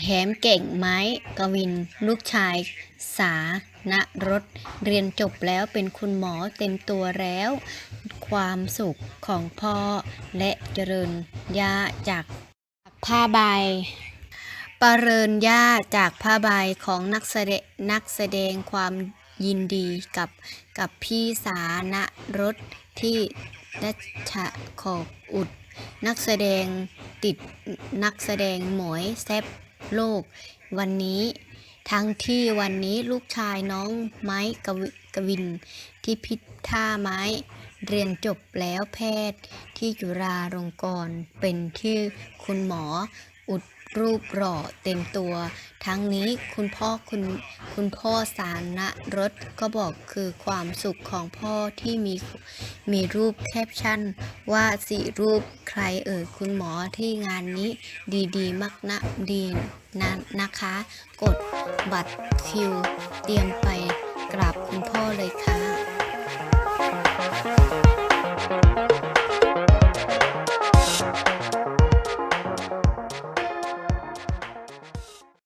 แถมเก่งไหมกวิน ลูกชาย สาณรสเรียนจบแล้วเป็นคุณหมอเต็มตัวแล้ว ความสุขของพ่อ และเจริญญาจากผ้าใบปรเริญญาจากผ้าใบของนักแสดงนักแสดงความยินดีกับกับพี่สานรสที่ดัชขอบอุด นักแสดงติดนักแสดงหมวยแซบ โลก วันนี้ ทั้งที่วันนี้ลูกชายน้องไม้กวกวิน ที่พิท่าไม้ เรียนจบแล้วแพทย์ที่จุฬาลงกรณ์เป็นที่คุณหมออุด รูปหล่อเต็มตัว ทั้งนี้คุณพ่อคุณคุณพ่อสารรสก็บอกคือความสุขของพ่อที่มีมีรูปแคปชั่น ว่าสิรูปใครเอ่ยคุณหมอที่งานนี้ดีๆมากนะดีนะนะคะ กดบัตรคิว เตรียมไปกราบคุณพ่อเลยค่ะ